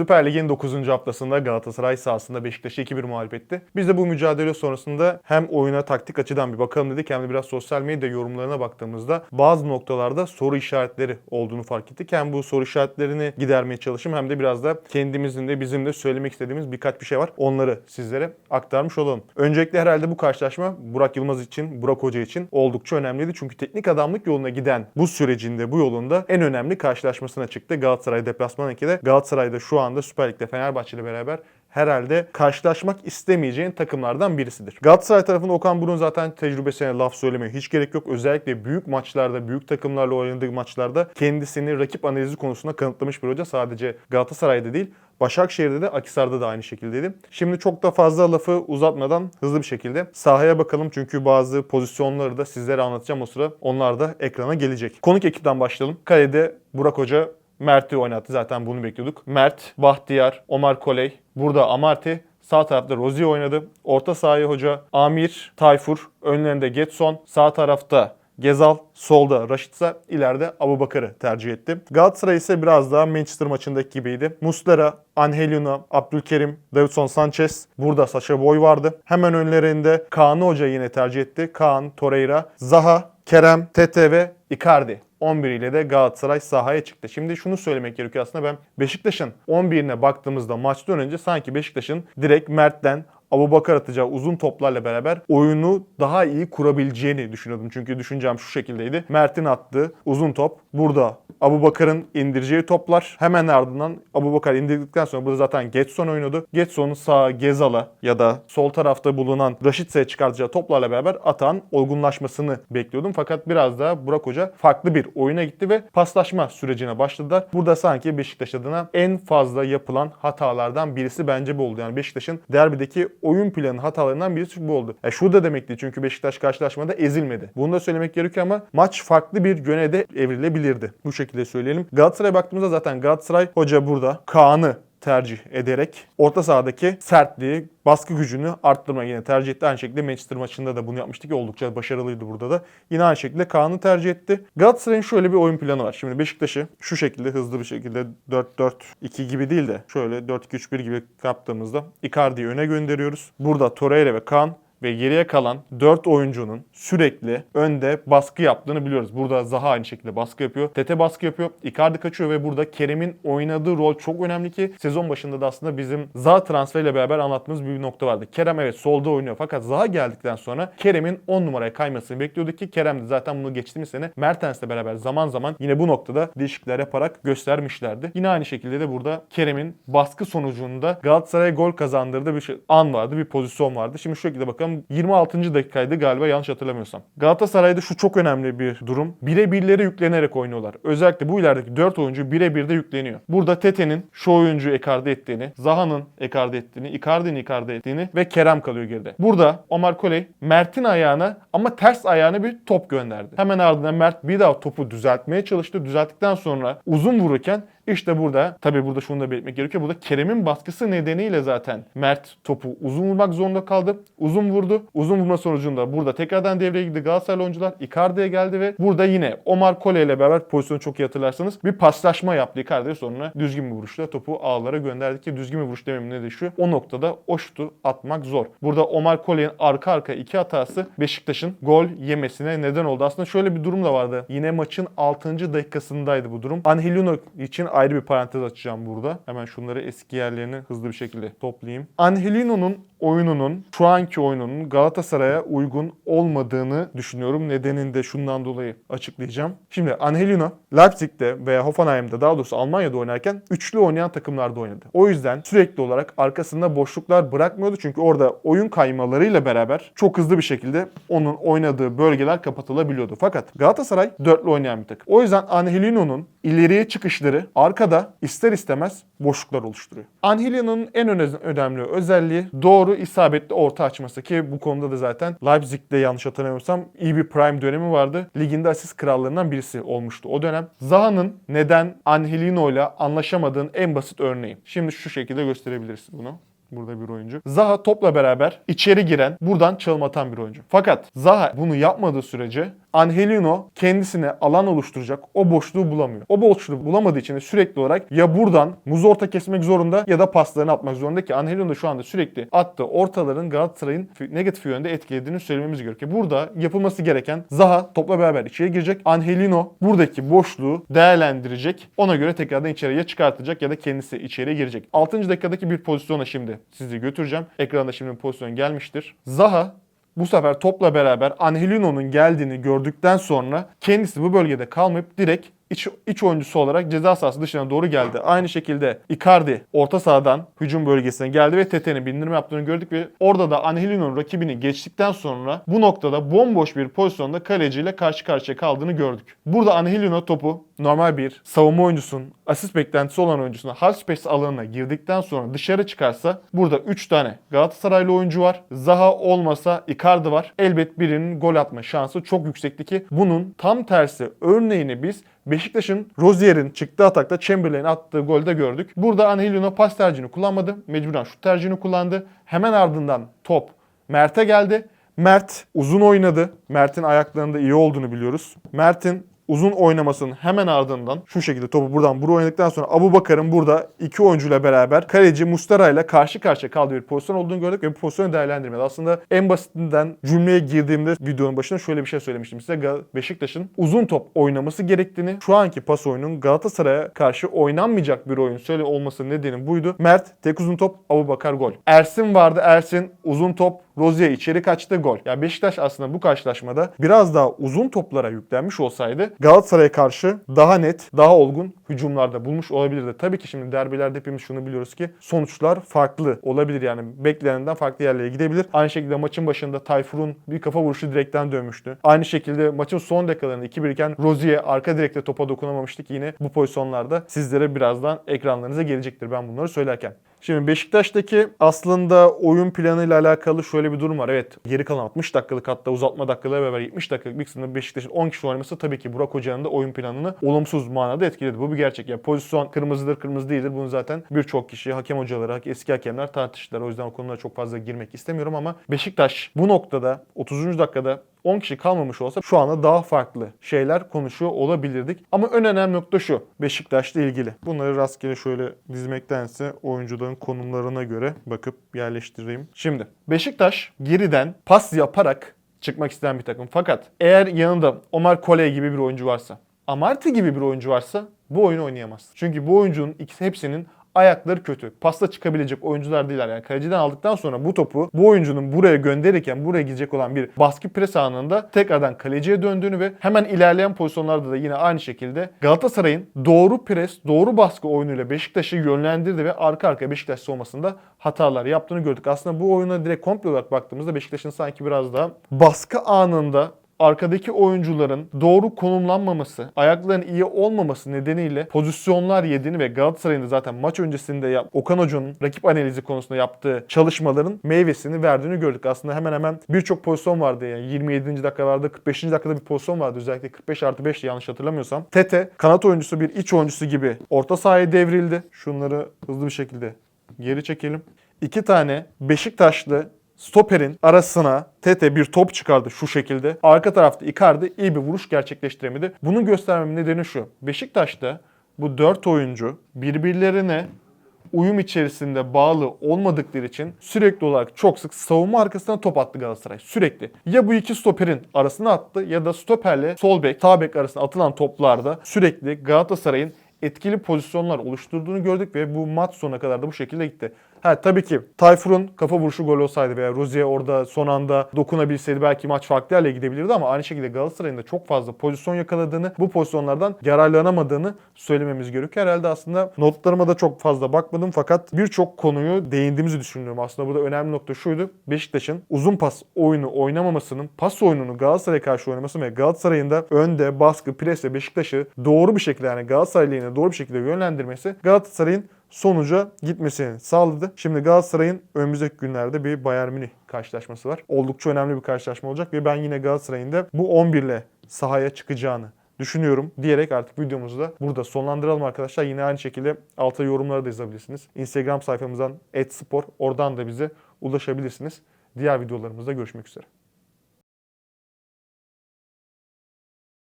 Süper Lig'in 9. haftasında Galatasaray sahasında Beşiktaş'ı 2-1 mağlup etti. Biz de bu mücadele sonrasında hem oyuna taktik açıdan bir bakalım dedik hem de biraz sosyal medya yorumlarına baktığımızda bazı noktalarda soru işaretleri olduğunu fark ettik. Hem bu soru işaretlerini gidermeye çalışım hem de biraz da kendimizin de bizim de söylemek istediğimiz birkaç bir şey var. Onları sizlere aktarmış olalım. Öncelikle herhalde bu karşılaşma Burak Yılmaz için, Burak Hoca için oldukça önemliydi. Çünkü teknik adamlık yoluna giden bu sürecinde, bu yolunda en önemli karşılaşmasına çıktı. Galatasaray deplasman 2'de. Galatasaray'da şu anda Süper Lig'de Fenerbahçe ile beraber herhalde karşılaşmak istemeyeceğin takımlardan birisidir. Galatasaray tarafında Okan Burun zaten tecrübesine laf söylemeye hiç gerek yok. Özellikle büyük maçlarda, büyük takımlarla oynadığı maçlarda kendisini rakip analizi konusunda kanıtlamış bir hoca. Sadece Galatasaray'da değil, Başakşehir'de de Akisar'da da aynı şekildeydi. Şimdi çok da fazla lafı uzatmadan hızlı bir şekilde sahaya bakalım. Çünkü bazı pozisyonları da sizlere anlatacağım o sıra. Onlar da ekrana gelecek. Konuk ekipten başlayalım. Kalede Burak Hoca Mert'i oynattı. Zaten bunu bekliyorduk. Mert, Bahtiyar, Omar Koley. Burada Amarty. Sağ tarafta Rozier oynadı. Orta sahaya hoca Amir, Tayfur. Önlerinde Getson. Sağ tarafta Gezal, solda Raşitsa, ileride Abubakar'ı tercih etti. Galatasaray ise biraz daha Manchester maçındaki gibiydi. Muslera, Angelino, Abdülkerim, Davidson Sanchez. Burada Saşa Boy vardı. Hemen önlerinde Kaan Hoca yine tercih etti. Kaan, Torreira, Zaha, Kerem, Tete ve Icardi. 11 ile de Galatasaray sahaya çıktı. Şimdi şunu söylemek gerekiyor aslında ben Beşiktaş'ın 11'ine baktığımızda maçtan önce sanki Beşiktaş'ın direkt Mert'ten Abu Bakar atacağı uzun toplarla beraber oyunu daha iyi kurabileceğini düşünüyordum. Çünkü düşüncem şu şekildeydi. Mert'in attığı uzun top burada Abu Bakar'ın indireceği toplar. Hemen ardından Abu Bakar indirdikten sonra burada zaten Getson oynadı. Getson'un sağ Gezal'a ya da sol tarafta bulunan Raşitse'ye çıkartacağı toplarla beraber atan olgunlaşmasını bekliyordum. Fakat biraz daha Burak Hoca farklı bir oyuna gitti ve paslaşma sürecine başladılar. Burada sanki Beşiktaş adına en fazla yapılan hatalardan birisi bence bu oldu. Yani Beşiktaş'ın derbideki oyun planı hatalarından birisi bu oldu. E şu da demek değil çünkü Beşiktaş karşılaşmada ezilmedi. Bunu da söylemek gerekiyor ama maç farklı bir yöne de evrilebilirdi. Bu şekilde söyleyelim. Galatasaray'a baktığımızda zaten Galatasaray hoca burada Kaan'ı tercih ederek orta sahadaki sertliği, baskı gücünü arttırmayı yine tercih etti. Aynı şekilde Manchester maçında da bunu yapmıştı ki oldukça başarılıydı burada da. Yine aynı şekilde Kaan'ı tercih etti. Galatasaray'ın şöyle bir oyun planı var. Şimdi Beşiktaş'ı şu şekilde hızlı bir şekilde 4-4-2 gibi değil de şöyle 4-2-3-1 gibi yaptığımızda Icardi'yi öne gönderiyoruz. Burada Torreira ve Kaan ve geriye kalan 4 oyuncunun sürekli önde baskı yaptığını biliyoruz. Burada Zaha aynı şekilde baskı yapıyor. Tete baskı yapıyor. Icardi kaçıyor ve burada Kerem'in oynadığı rol çok önemli ki sezon başında da aslında bizim Zaha transferiyle beraber anlattığımız bir nokta vardı. Kerem evet solda oynuyor fakat Zaha geldikten sonra Kerem'in 10 numaraya kaymasını bekliyorduk ki Kerem de zaten bunu geçtiğimiz sene Mertens'le beraber zaman zaman yine bu noktada değişiklikler yaparak göstermişlerdi. Yine aynı şekilde de burada Kerem'in baskı sonucunda Galatasaray'a gol kazandırdığı bir şey, an vardı, bir pozisyon vardı. Şimdi şu şekilde bakalım 26. dakikaydı galiba yanlış hatırlamıyorsam. Galatasaray'da şu çok önemli bir durum. Birebirlere yüklenerek oynuyorlar. Özellikle bu ilerideki 4 oyuncu birebir de yükleniyor. Burada Tete'nin şu oyuncuyu ekarte ettiğini, Zaha'nın ekarte ettiğini, Icardi'nin ekarte ettiğini ve Kerem kalıyor geride. Burada Omar Koley Mert'in ayağına ama ters ayağına bir top gönderdi. Hemen ardından Mert bir daha topu düzeltmeye çalıştı. Düzelttikten sonra uzun vururken işte burada tabii burada şunu da belirtmek gerekiyor. Burada Kerem'in baskısı nedeniyle zaten Mert topu uzun vurmak zorunda kaldı. Uzun vurdu. Uzun vurma sonucunda burada tekrardan devreye girdi Galatasaray oyuncular. Icardi'ye geldi ve burada yine Omar Kole ile beraber pozisyonu çok iyi hatırlarsanız bir paslaşma yaptı Icardi'ye sonra düzgün bir vuruşla topu ağlara gönderdi ki düzgün bir vuruş dememin ne de şu. O noktada o şutu atmak zor. Burada Omar Kole'nin arka arka iki hatası Beşiktaş'ın gol yemesine neden oldu. Aslında şöyle bir durum da vardı. Yine maçın 6. dakikasındaydı bu durum. Angelino için ayrı bir parantez açacağım burada. Hemen şunları eski yerlerine hızlı bir şekilde toplayayım. Angelino'nun oyununun, şu anki oyununun Galatasaray'a uygun olmadığını düşünüyorum. Nedenini de şundan dolayı açıklayacağım. Şimdi Angelino Leipzig'te veya Hoffenheim'de daha doğrusu Almanya'da oynarken üçlü oynayan takımlarda oynadı. O yüzden sürekli olarak arkasında boşluklar bırakmıyordu. Çünkü orada oyun kaymalarıyla beraber çok hızlı bir şekilde onun oynadığı bölgeler kapatılabiliyordu. Fakat Galatasaray dörtlü oynayan bir takım. O yüzden Angelino'nun ileriye çıkışları arkada ister istemez boşluklar oluşturuyor. Angelino'nun en öne- önemli özelliği doğru isabetli orta açması ki bu konuda da zaten Leipzig'te yanlış hatırlamıyorsam iyi bir prime dönemi vardı. Liginde asist krallarından birisi olmuştu o dönem. Zaha'nın neden Angelino ile anlaşamadığın en basit örneği. Şimdi şu şekilde gösterebiliriz bunu. Burada bir oyuncu. Zaha topla beraber içeri giren, buradan çalım atan bir oyuncu. Fakat Zaha bunu yapmadığı sürece Angelino kendisine alan oluşturacak o boşluğu bulamıyor. O boşluğu bulamadığı için de sürekli olarak ya buradan muz orta kesmek zorunda ya da paslarını atmak zorunda ki Angelino şu anda sürekli attığı ortaların Galatasaray'ın negatif yönde etkilediğini söylememiz gerekiyor. Burada yapılması gereken Zaha topla beraber içeri girecek. Angelino buradaki boşluğu değerlendirecek. Ona göre tekrardan içeriye çıkartacak ya da kendisi içeriye girecek. 6. dakikadaki bir pozisyona şimdi sizi götüreceğim. Ekranda şimdi pozisyon gelmiştir. Zaha bu sefer topla beraber Angelino'nun geldiğini gördükten sonra kendisi bu bölgede kalmayıp direkt iç, iç oyuncusu olarak ceza sahası dışına doğru geldi. Aynı şekilde Icardi orta sahadan hücum bölgesine geldi ve Tete'nin bindirme yaptığını gördük ve orada da Angelino'nun rakibini geçtikten sonra bu noktada bomboş bir pozisyonda kaleciyle karşı karşıya kaldığını gördük. Burada Angelino topu normal bir savunma oyuncusunun asist beklentisi olan oyuncusunun half space alanına girdikten sonra dışarı çıkarsa burada 3 tane Galatasaraylı oyuncu var. Zaha olmasa Icardi var. Elbet birinin gol atma şansı çok yüksekti ki bunun tam tersi örneğini biz Beşiktaş'ın Rozier'in çıktığı atakta Chamberlain attığı golde gördük. Burada Angelino pas tercihini kullanmadı. Mecburen şut tercihini kullandı. Hemen ardından top Mert'e geldi. Mert uzun oynadı. Mert'in ayaklarında iyi olduğunu biliyoruz. Mert'in uzun oynamasının hemen ardından şu şekilde topu buradan buraya oynadıktan sonra Abu Bakar'ın burada iki oyuncuyla beraber kaleci Mustara ile karşı karşıya kaldığı bir pozisyon olduğunu gördük ve bu pozisyonu değerlendirmedi. Aslında en basitinden cümleye girdiğimde videonun başında şöyle bir şey söylemiştim size. Beşiktaş'ın uzun top oynaması gerektiğini, şu anki pas oyunun Galatasaray'a karşı oynanmayacak bir oyun söyle olması nedeni buydu. Mert tek uzun top, Abu Bakar gol. Ersin vardı. Ersin uzun top, Rozier içeri kaçtı gol. Ya Beşiktaş aslında bu karşılaşmada biraz daha uzun toplara yüklenmiş olsaydı Galatasaray'a karşı daha net, daha olgun hücumlarda bulmuş olabilirdi. Tabii ki şimdi derbilerde hepimiz şunu biliyoruz ki sonuçlar farklı olabilir yani beklenenden farklı yerlere gidebilir. Aynı şekilde maçın başında Tayfur'un bir kafa vuruşu direkten dönmüştü. Aynı şekilde maçın son dakikalarında 2-1 iken Rozier arka direkte topa dokunamamıştık. Yine bu pozisyonlarda sizlere birazdan ekranlarınıza gelecektir ben bunları söylerken. Şimdi Beşiktaş'taki aslında oyun planıyla alakalı şöyle bir durum var. Evet geri kalan 60 dakikalık hatta uzatma dakikaları beraber 70 dakikalık bir kısımda Beşiktaş'ın 10 kişi oynaması tabii ki Burak Hoca'nın da oyun planını olumsuz manada etkiledi. Bu bir gerçek. Yani pozisyon kırmızıdır kırmızı değildir. Bunu zaten birçok kişi, hakem hocaları, eski hakemler tartıştılar. O yüzden o konulara çok fazla girmek istemiyorum ama Beşiktaş bu noktada 30. dakikada 10 kişi kalmamış olsa şu anda daha farklı şeyler konuşuyor olabilirdik. Ama en önemli nokta şu. Beşiktaş'la ilgili. Bunları rastgele şöyle dizmektense oyuncuların konumlarına göre bakıp yerleştireyim. Şimdi Beşiktaş geriden pas yaparak çıkmak isteyen bir takım. Fakat eğer yanında Omar Kole gibi bir oyuncu varsa, Amarty gibi bir oyuncu varsa bu oyunu oynayamaz. Çünkü bu oyuncunun ikisi hepsinin ayakları kötü. Pasta çıkabilecek oyuncular değiller. Yani kaleciden aldıktan sonra bu topu bu oyuncunun buraya gönderirken buraya gidecek olan bir baskı pres anında tekrardan kaleciye döndüğünü ve hemen ilerleyen pozisyonlarda da yine aynı şekilde Galatasaray'ın doğru pres, doğru baskı oyunuyla Beşiktaş'ı yönlendirdi ve arka arka Beşiktaş savunmasında hatalar yaptığını gördük. Aslında bu oyuna direkt komple olarak baktığımızda Beşiktaş'ın sanki biraz daha baskı anında arkadaki oyuncuların doğru konumlanmaması, ayaklarının iyi olmaması nedeniyle pozisyonlar yediğini ve Galatasaray'ın zaten maç öncesinde yap, Okan Hoca'nın rakip analizi konusunda yaptığı çalışmaların meyvesini verdiğini gördük. Aslında hemen hemen birçok pozisyon vardı yani 27. dakikalarda 45. dakikada bir pozisyon vardı özellikle 45 artı 5 yanlış hatırlamıyorsam. Tete kanat oyuncusu bir iç oyuncusu gibi orta sahaya devrildi. Şunları hızlı bir şekilde geri çekelim. İki tane Beşiktaşlı stoperin arasına Tete bir top çıkardı şu şekilde. Arka tarafta Icardi iyi bir vuruş gerçekleştiremedi. Bunu göstermemin nedeni şu. Beşiktaş'ta bu 4 oyuncu birbirlerine uyum içerisinde bağlı olmadıkları için sürekli olarak çok sık savunma arkasına top attı Galatasaray. Sürekli. Ya bu iki stoperin arasına attı ya da stoperle sol bek, sağ bek arasına atılan toplarda sürekli Galatasaray'ın etkili pozisyonlar oluşturduğunu gördük ve bu maç sonuna kadar da bu şekilde gitti. Ha tabii ki Tayfur'un kafa vuruşu gol olsaydı veya Rozier orada son anda dokunabilseydi belki maç farklı yerle gidebilirdi ama aynı şekilde Galatasaray'ın da çok fazla pozisyon yakaladığını, bu pozisyonlardan yararlanamadığını söylememiz gerekiyor. Herhalde aslında notlarıma da çok fazla bakmadım fakat birçok konuyu değindiğimizi düşünüyorum. Aslında burada önemli nokta şuydu. Beşiktaş'ın uzun pas oyunu oynamamasının, pas oyununu Galatasaray'a karşı oynaması ve Galatasaray'ın da önde baskı, presle Beşiktaş'ı doğru bir şekilde yani Galatasaray doğru bir şekilde yönlendirmesi Galatasaray'ın sonuca gitmesini sağladı. Şimdi Galatasaray'ın önümüzdeki günlerde bir Bayern Münih karşılaşması var. Oldukça önemli bir karşılaşma olacak ve ben yine Galatasaray'ın da bu 11 ile sahaya çıkacağını düşünüyorum diyerek artık videomuzu da burada sonlandıralım arkadaşlar. Yine aynı şekilde alta yorumları da yazabilirsiniz. Instagram sayfamızdan @spor oradan da bize ulaşabilirsiniz. Diğer videolarımızda görüşmek üzere.